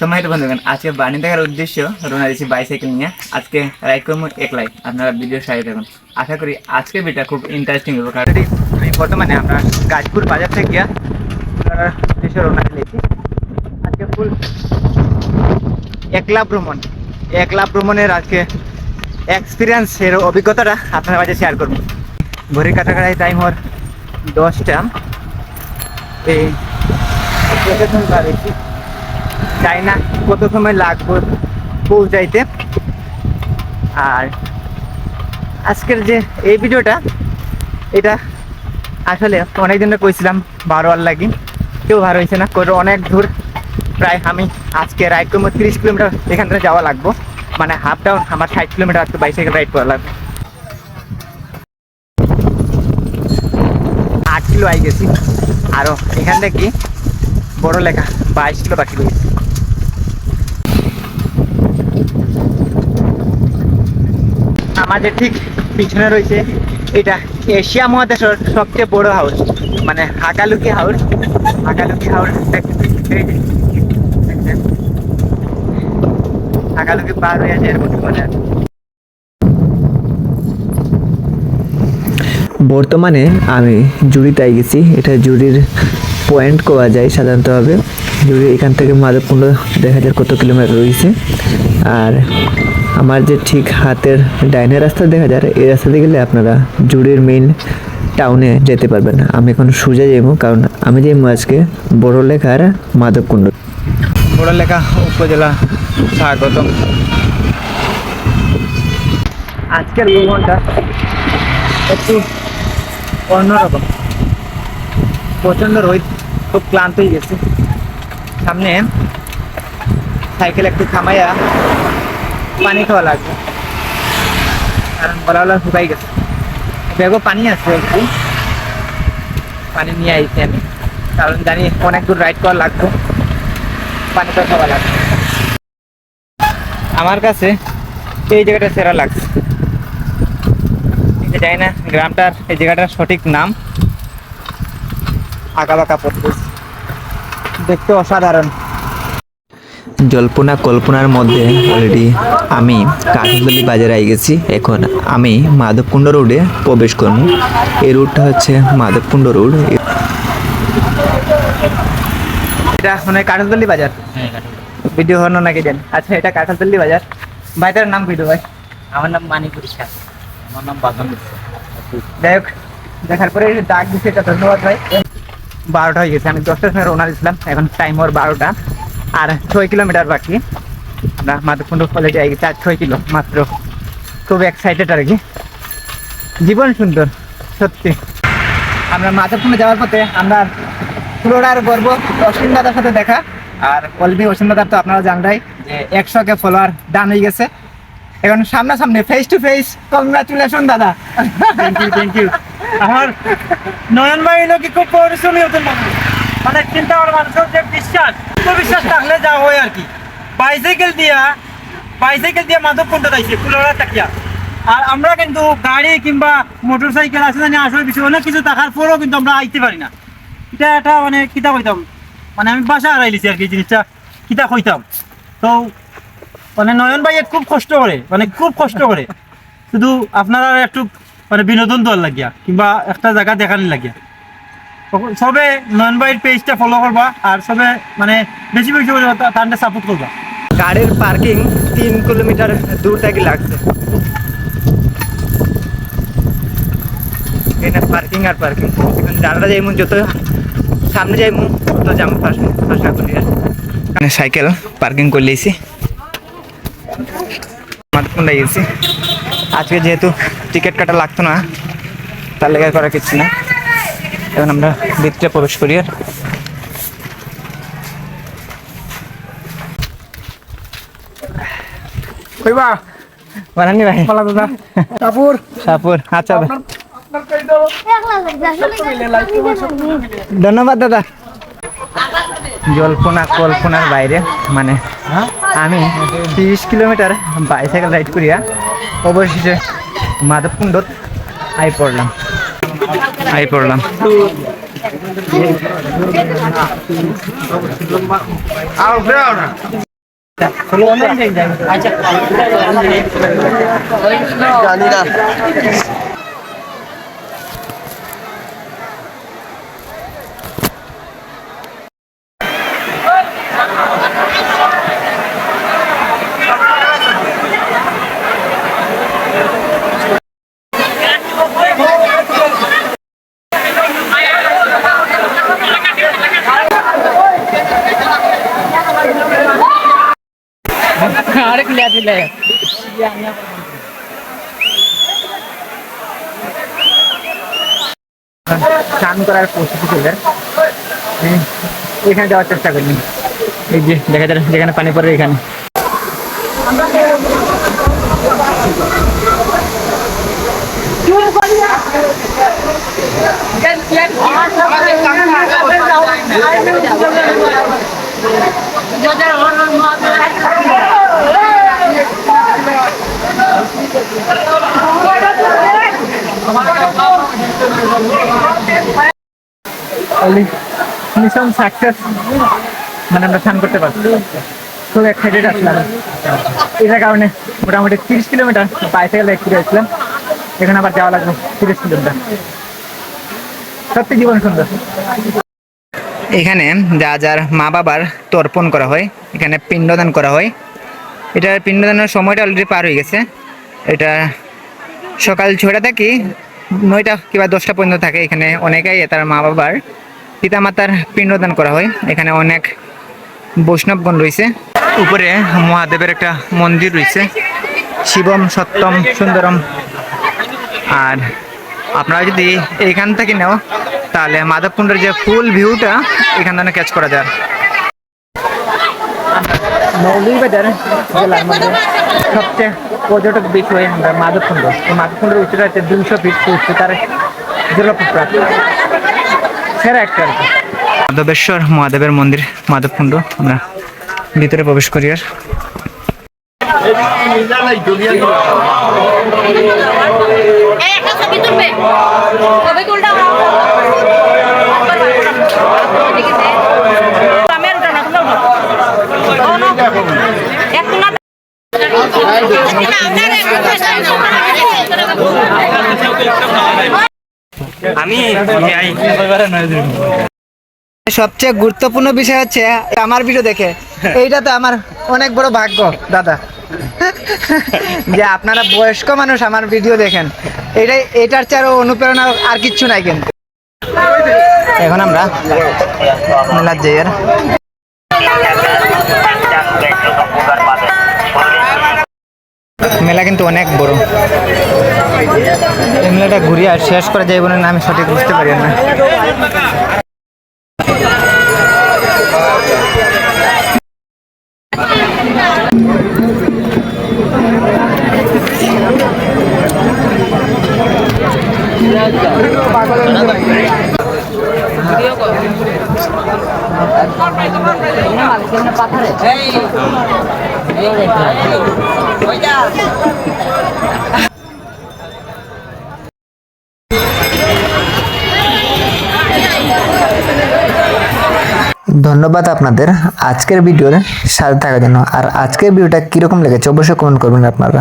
সময় বন্ধুগণ, আজকে বাণী দেখার উদ্দেশ্য রোনা দিচ্ছি বাইসাইকেল নিয়ে। আজকে রাইড করব একলাই আপনারা ভিডিও সাথে দেখুন। আশা করি আজকে ভিডিওটা খুব ইন্টারেস্টিং হবে। কারণ বর্তমানে আমরা গাজপুর বাজার থেকে উদ্দেশ্য রোনা দিয়েছি। আজকে ফুল একলা ভ্রমণ। একলা ভ্রমণের আজকে এক্সপিরিয়েন্স এর অভিজ্ঞতাটা আপনার মাঝে শেয়ার করব। ঘড়ির কাটাকাটাই টাইম ওর দশটা। এই জানি না কত সময় লাগবে পৌঁছাইতে। আর আজকের যে এই ভিডিওটা, এটা আসলে অনেক দিনে কইছিলাম বারো আর লাগি। কেউ ভালো হয়েছে না করে অনেক দূর। প্রায় আমি আজকে রাইড করব, তিরিশ কিলোমিটার এখান থেকে যাওয়া লাগবো। মানে হাফ ডাউন আমার ষাট কিলোমিটার আজকে বাইসাইকেল রাইড করা লাগবে। আট কিলো আই গেছি। আরও এখান থেকে বড় লেখা বাইশ কিলো বাকি রয়েছে। আমাদের ঠিক পিছনে রয়েছে, এটা এশিয়া মহাদেশের সবচেয়ে বড় হাউস মানে হাকালুকি হাউস হাকালুকি হাউস হাকালুকি পার হয়ে আছে মনে বর্তমানে আমি জুড়িতে গেছি। এটা জুড়ির পয়েন্ট কোয়া যায় সাধারণতভাবে। জুড়ি এখান থেকে মাধবকুণ্ড দেখা যায় কত কিলোমিটার রয়েছে। আর আমার যে ঠিক হাতের ডাইনের রাস্তা দেখা যায়, এই রাস্তা দিয়ে গেলে আপনারা জুড়ির মেইন টাউনে যেতে পারবেন আমি এখন সোজা যাব কারণ আমি যাইবো আজকে বড় লেখার মাধবকুণ্ড। বড় লেখা উপজেলা, স্বাগতম। আজকের ভ্রমণটা একটু অন্যরকম। প্রচণ্ড রোদ, খুব ক্লান্ত হয়ে গেছে। সামনে সাইকেল একটু থামাইয়া পানি খাওয়া লাগবে। কারণ গলাওয়ালা শুকাই গেছে। ব্যাগও পানি আছে। পানি নিয়ে আইছি আমি। কারণ জানি অনেক দূর রাইড করা লাগবে। পানি তো খাওয়া লাগবে। আমার কাছে এই জায়গাটা সেরা লাগছে। এটা জানি না গ্রামটার এই জায়গাটার সঠিক নাম। আঁকা বাঁকা পড়তেছে দেখতে অসাধারণ জল্পনা কল্পনার মধ্যে অলরেডি আমি কাঠগলি বাজারে আই গেছি। এখন আমি মাধবকুণ্ড রোডে প্রবেশ করব। এই রুটটা হচ্ছে মাধবকুণ্ড রোড। এটা মানে কাঠলতলি বাজার? ভিডিও হনো নাকি জানি? আচ্ছা এটা কাঠলতলি বাজার। ভাই তার নাম কইতো ভাই? আমার নাম মানিকুর শাহ আমার নাম বাদন যাই হোক দেখার পরে ডাক দিচ্ছে এটা ধন্যবাদ ভাই। বারোটা হয়ে গেছে আমি দশটার সময় রওনা দিয়েছিলাম এখন টাইম ওর বারোটা। আর ছয় কিলোমিটার বাকি। আমরা মাধবকুণ্ড কলেজে গেছি, আর ছয় কিলো মাত্র। খুব এক্সাইটেড আর কি। জীবন সুন্দর, সত্যি। আমরা মাধবকুণ্ডে যাওয়ার পথে আমরা ফ্লোরার গর্ব অসীম দাদার সাথে দেখা। আর অলরেডি অসীম দাদার তো আপনারা জানরাই যে একশো কে ফলোয়ার ডান হয়ে গেছে। এখন সামনা সামনাসামনি ফেস টু ফেস কংগ্রাচুলেশন দাদা। থ্যাংক ইউ থ্যাংক ইউ আমার নয়ন ভাই কি খুব পরিশ্রমী হতেন। মানে চিন্তা করার মানুষের যে বিশ্বাস বিশ্বাস থাকলে যা হয় আর কি। বাইসাইকেল দিয়া বাইসাইকেল দিয়া মাধব কোনটা যাইছে, কুলোরা তাকিয়া। আর আমরা কিন্তু গাড়ি কিংবা মোটর সাইকেল আছে জানি, আসলে বিষয়, অনেক কিছু থাকার পরেও কিন্তু আমরা আইতে পারি না। এটা একটা মানে কিতা কইতাম মানে আমি বাসা হারাইলিছি আর কি জিনিসটা, কিতা কইতাম। তো মানে নয়ন ভাই খুব কষ্ট করে মানে খুব কষ্ট করে। শুধু আপনারা একটু মানে বিনোদন দেওয়ার লাগিয়া, কিংবা একটা জায়গা দেখানি লাগিয়া। সবে নয়ন ভাইয়ের পেজটা ফলো করবা আর সবে মানে বেশি বেশি করে তান্ডে সাপোর্ট করবা। গাড়ির পার্কিং তিন কিলোমিটার দূর থেকে লাগছে। এখানে পার্কিং আর পার্কিং এখন যারা যাইমু যত সামনে যাইমু তত যাব ফার্স্ট আশা করি আর মানে সাইকেল পার্কিং করে লিয়েছি মাধবকুণ্ডা গেছি। আজকে যেহেতু টিকিট কাটা লাগতো না তার লেগে করা কিছু না। এখন আমরা ভিতরে প্রবেশ করি আর কইবা বানানি ভাই? পালা দাদা। কাপুর। আচ্ছা। ধন্যবাদ ধন্যবাদ দাদা। জল্পনা কল্পনার বাইরে মানে আমি তিরিশ কিলোমিটার বাইসাইকেল রাইড করিয়া অবশেষে মাধবকুণ্ডত আই পড়লাম। আই পড়লাম। আচ্ছা। জানি না। আরেক লিয়া দিলে স্নান করার প্রস্তুতি চলে এই, এখানে যাওয়ার চেষ্টা করি এই যে দেখা যায় যেখানে পানি পড়ে এখানে মিশন সাকসেস মানে আমরা স্নান করতে পারছি। খুব এক্সাইটেড আসলাম এটার কারণে মোটামুটি তিরিশ কিলোমিটার বাইসাইকেল ঘুরে আসলাম। এখানে আবার যাওয়া লাগবে তিরিশ কিলোমিটার। সত্যি জীবন সুন্দর। এখানে যা যার মা বাবার তর্পণ করা হয়, এখানে পিণ্ডদান করা হয়। এটার পিণ্ডদানের সময়টা অলরেডি পার হয়ে গেছে। এটা সকাল ছয়টা থেকে নয়টা কিংবা দশটা পর্যন্ত থাকে এখানে অনেকেই তার মা বাবার পিতামাতার পিণ্ডদান করা হয়। এখানে অনেক বৈষ্ণবগণ রয়েছে। উপরে মহাদেবের একটা মন্দির রয়েছে। শিবম, সত্যম, সুন্দরম। আর আপনারা যদি এইখান থেকে নেও, তাহলে মাধবকুণ্ডের যে ফুল ভিউটা, এখান থেকে ক্যাচ করা যায়। মৌলভীবাজার জেলার মধ্যে সবচেয়ে পর্যটক বিষয় আমরা মাধবকুণ্ড এই মাধবকুণ্ডের উচ্চতা হচ্ছে দুশো ফিট উচ্চতার জলপ্রপাত। সেরা একটা আর কি। মাধবেশ্বর মহাদেবের মন্দির মাধবকুণ্ড আমরা ভিতরে প্রবেশ করি আর একটা ছবি তুলবে ছবি তুলটা আমি আর উঠানো তোমরা উঠো একটু না সবচেয়ে গুরুত্বপূর্ণ বিষয় হচ্ছে, আমার ভিডিও দেখে। এইটা তো আমার অনেক বড় ভাগ্য, দাদা। যে আপনারা বয়স্ক মানুষ আমার ভিডিও দেখেন। এটাই, এটার চেয়ে আরও অনুপ্রেরণা আর কিচ্ছু নাই কিন্তু। এখন আমরা মেলার যাই মেলা কিন্তু অনেক বড়। এই মেলাটা ঘুরিয়ে শেষ করা যাইব না, আমি সঠিক বুঝতে পারি না। ধন্যবাদ আপনাদের। আজকের ভিডিওর সাথে থাকার জন্য। আর আজকের ভিডিওটা কীরকম লেগেছে অবশ্যই কমেন্ট করবেন আপনারা।